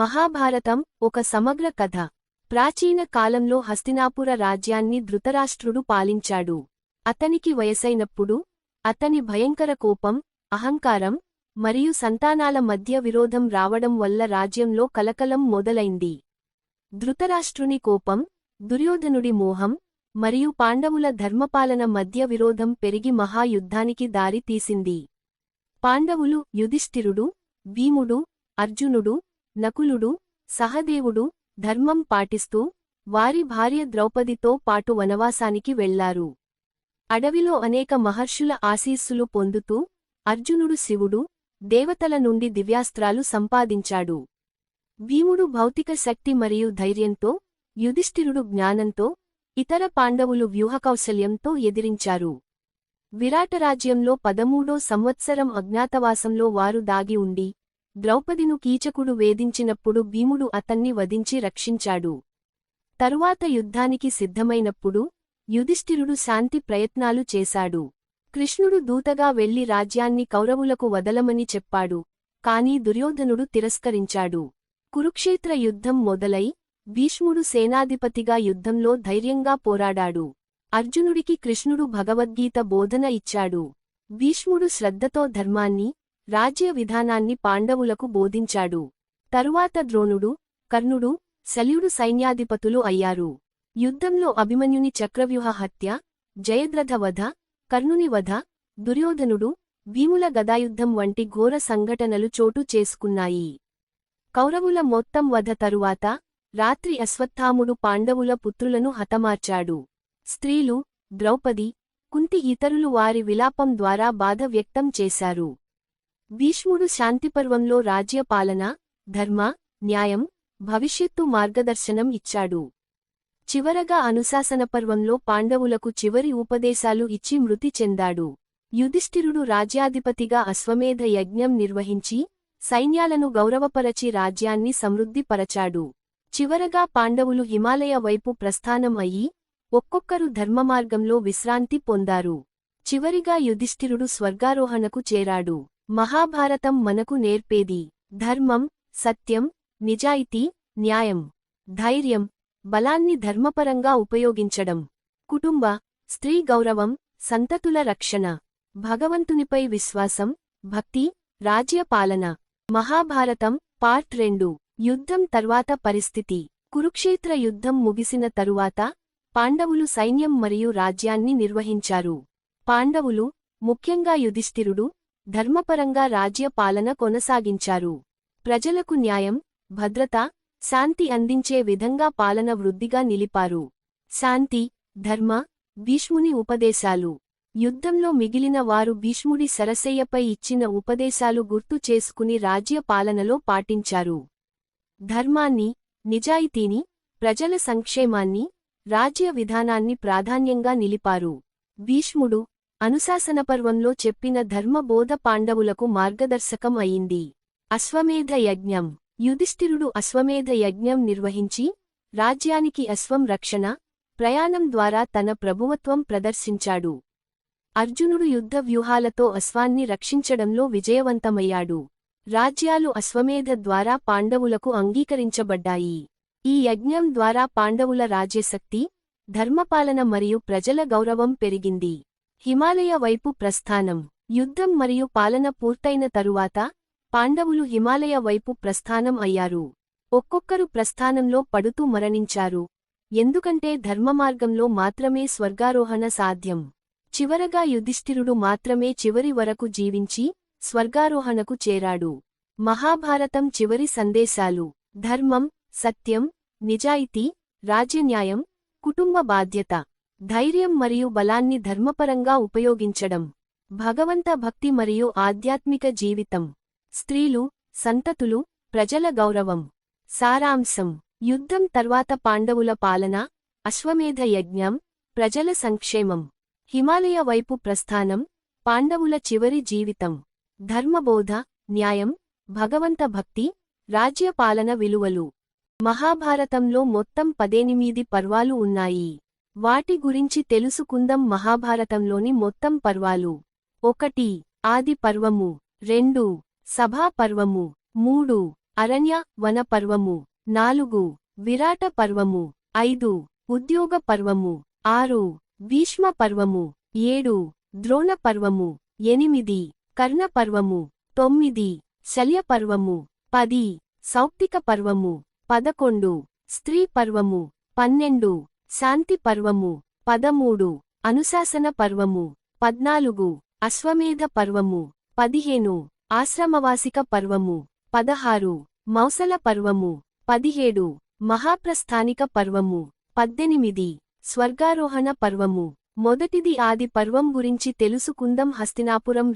మహాభారతం ఒక సమగ్ర కథ. ప్రాచీన కాలంలో హస్తినాపుర రాజ్యాన్ని ధృతరాష్ట్రుడు పాలించాడు. అతనికి వయసైనప్పుడు అతని భయంకర కోపం అహంకారం మరియు సంతానాల మధ్య విరోధం రావడం వల్ల రాజ్యంలో కలకలం మొదలైంది. ధృతరాష్ట్రుని కోపం దుర్యోధనుడి మోహం మరియు పాండవుల ధర్మపాలన మధ్య విరోధం పెరిగి మహాయుద్ధానికి దారి తీసింది పాండవులు యుధిష్ఠిరుడు భీముడు అర్జునుడు నకులుడు సహదేవుడు ధర్మం పాటిస్తూ వారి భార్య ద్రౌపదితో పాటు వనవాసానికి వెళ్ళారు. అడవిలో అనేక మహర్షుల ఆశీస్సులు పొందుతూ అర్జునుడు శివుడు దేవతల నుండి దివ్యాస్త్రాలు సంపాదించాడు. భీముడు భౌతిక శక్తి మరియు ధైర్యంతో యుధిష్ఠిరుడు జ్ఞానంతో ఇతర పాండవులు వ్యూహకౌశల్యంతో ఎదిరించారు. విరాటరాజ్యంలో పదమూడో సంవత్సరం అజ్ఞాతవాసంలో వారు దాగి ఉండి ద్రౌపదిను కీచకుడు వేధించినప్పుడు భీముడు అతన్ని వధించి రక్షించాడు. తరువాత యుద్ధానికి సిద్ధమైనప్పుడు యుధిష్ఠిరుడు శాంతి ప్రయత్నాలు చేశాడు. కృష్ణుడు దూతగా వెళ్ళి రాజ్యాన్ని కౌరవులకు వదలమని చెప్పాడు. కాని దుర్యోధనుడు తిరస్కరించాడు. కురుక్షేత్ర యుద్ధం మొదలై భీష్ముడు సేనాధిపతిగా యుద్ధంలో ధైర్యంగా పోరాడాడు. అర్జునుడికి కృష్ణుడు భగవద్గీత బోధన ఇచ్చాడు. భీష్ముడు శ్రద్ధతో ధర్మాన్ని రాజ్య విధానాన్ని పాండవులకు బోధించాడు. తరువాత ద్రోణుడు కర్ణుడు శల్యుడు సైన్యాధిపతులు అయ్యారు. యుద్ధంలో అభిమన్యుని చక్రవ్యూహ హత్య జయద్రథ వధ కర్ణుని వధ దుర్యోధనుడు భీముల గదాయుద్ధం వంటి ఘోర సంఘటనలు చోటు చేసుకున్నాయి. కౌరవుల మొత్తం వధ తరువాత రాత్రి అశ్వత్థాముడు పాండవుల పుత్రులను హతమార్చాడు. స్త్రీలు ద్రౌపది కుంతి ఇతరులు వారి విలాపం ద్వారా బాధ వ్యక్తం చేశారు. భీష్ముడు శాంతిపర్వంలో రాజ్యపాలన ధర్మ న్యాయం భవిష్యత్తు మార్గదర్శనం ఇచ్చాడు. చివరగా అనుశాసనపర్వంలో పాండవులకు చివరి ఉపదేశాలు ఇచ్చి మృతి చెందాడు. యుధిష్ఠిరుడు రాజ్యాధిపతిగా అశ్వమేధ యజ్ఞం నిర్వహించి సైన్యాలను గౌరవపరచి రాజ్యాన్ని సమృద్ధిపరచాడు. చివరగా పాండవులు హిమాలయ వైపు ప్రస్థానం అయ్యి ఒక్కొక్కరు ధర్మమార్గంలో విశ్రాంతి పొందారు. చివరిగా యుధిష్ఠిరుడు స్వర్గారోహణకు చేరాడు. మహాభారతం మనకు నేర్పేది ధర్మం సత్యం నిజాయితీ న్యాయం ధైర్యం బలాన్ని ధర్మపరంగా ఉపయోగించడం కుటుంబ స్త్రీ గౌరవం సంతతుల రక్షణ భగవంతునిపై విశ్వాసం భక్తి రాజ్యపాలన మహాభారతం పార్ట్ రెండు. యుద్ధం తర్వాత పరిస్థితి. కురుక్షేత్ర యుద్ధం ముగిసిన తరువాత పాండవులు సైన్యం మరియు రాజ్యాన్ని నిర్వహించారు. పాండవులు ముఖ్యంగా యుధిష్ఠిరుడు ధర్మపరంగా రాజ్య పాలన కొనసాగించారు. ప్రజలకు న్యాయం భద్రత శాంతి అందించే విధంగా పాలన వృద్ధిగా నిలిపారు. శాంతి ధర్మ భీష్ముని ఉపదేశాలు. యుద్ధంలో మిగిలిన వారు భీష్ముడి సరసయ్యపై ఇచ్చిన ఉపదేశాలు గుర్తు చేసుకుని రాజ్య పాలనలో పాటించారు. ధర్మాన్ని నిజాయితీని ప్రజల సంక్షేమాన్ని రాజ్య విధానాన్ని ప్రాధాన్యంగా నిలిపారు. భీష్ముడు అనుశాసనపర్వంలో చెప్పిన ధర్మబోధ పాండవులకు మార్గదర్శకం అయింది. అశ్వమేధ యజ్ఞం. యుధిష్ఠిరుడు అశ్వమేధ యజ్ఞం నిర్వహించి రాజ్యానికి అశ్వం రక్షణ ప్రయాణం ద్వారా తన ప్రభువత్వం ప్రదర్శించాడు. అర్జునుడు యుద్ధ వ్యూహాలతో అశ్వాన్ని రక్షించడంలో విజయవంతమయ్యాడు. రాజ్యాలు అశ్వమేధ ద్వారా పాండవులకు అంగీకరించబడ్డాయి. ఈ యజ్ఞం ద్వారా పాండవుల రాజ్యశక్తి ధర్మపాలన మరియు ప్రజల గౌరవం పెరిగింది. హిమాలయ వైపు ప్రస్థానం. యుద్ధం మరియు పాలన పూర్తయిన తరువాత పాండవులు హిమాలయ వైపు ప్రస్థానం అయ్యారు. ఒక్కొక్కరు ప్రస్థానంలో పడుతూ మరణించారు. ఎందుకంటే ధర్మమార్గంలో మాత్రమే స్వర్గారోహణ సాధ్యం. చివరగా యుధిష్ఠిరుడు మాత్రమే చివరి వరకు జీవించి స్వర్గారోహణకు చేరాడు. మహాభారతం చివరి సందేశాలు. ధర్మం సత్యం నిజాయితీ రాజ్యన్యాయం కుటుంబ బాధ్యత. ధైర్యం మరియు బలాన్ని ధర్మపరంగా ఉపయోగించడం భగవంత భక్తి మరియు ఆధ్యాత్మిక జీవితం స్త్రీలు సంతతులు ప్రజల గౌరవం సారాంశం యుద్ధం తర్వాత పాండవుల పాలన అశ్వమేధ యజ్ఞం ప్రజల సంక్షేమం హిమాలయ వైపు ప్రస్థానం పాండవుల చివరి జీవితం ధర్మబోధ న్యాయం భగవంత భక్తి రాజ్యపాలన విలువలు. మహాభారతంలో మొత్తం పదేనిమిది పర్వాలు ఉన్నాయి. వాటి గురించి తెలుసుకుందాం మహాభారతంలోని మొత్తం పర్వాలు. ఒకటి ఆది పర్వము. రెండు సభా పర్వము. మూడు అరణ్య వన పర్వము. నాలుగు విరాట పర్వము. ఐదు ఉద్యోగ పర్వము. ఆరు భీష్మ పర్వము. ఏడు ద్రోణ పర్వము. ఎనిమిది కర్ణ పర్వము. తొమ్మిది శల్య పర్వము. పది సౌప్తిక పర్వము. పదకొండు స్త్రీ పర్వము. పన్నెండు శాంతి పర్వము పదమూడు. అనుశాసన పర్వము పద్నాలుగు. అశ్వమేధ పర్వము పదిహేను. ఆశ్రమవాసిక పర్వము పదహారు. మౌసల పర్వము పదిహేడు. మహాప్రస్థానిక పర్వము పద్దెనిమిది. స్వర్గారోహణ పర్వము. మొదటిది ఆది పర్వం గురించి తెలుసుకుందం హస్తినాపురం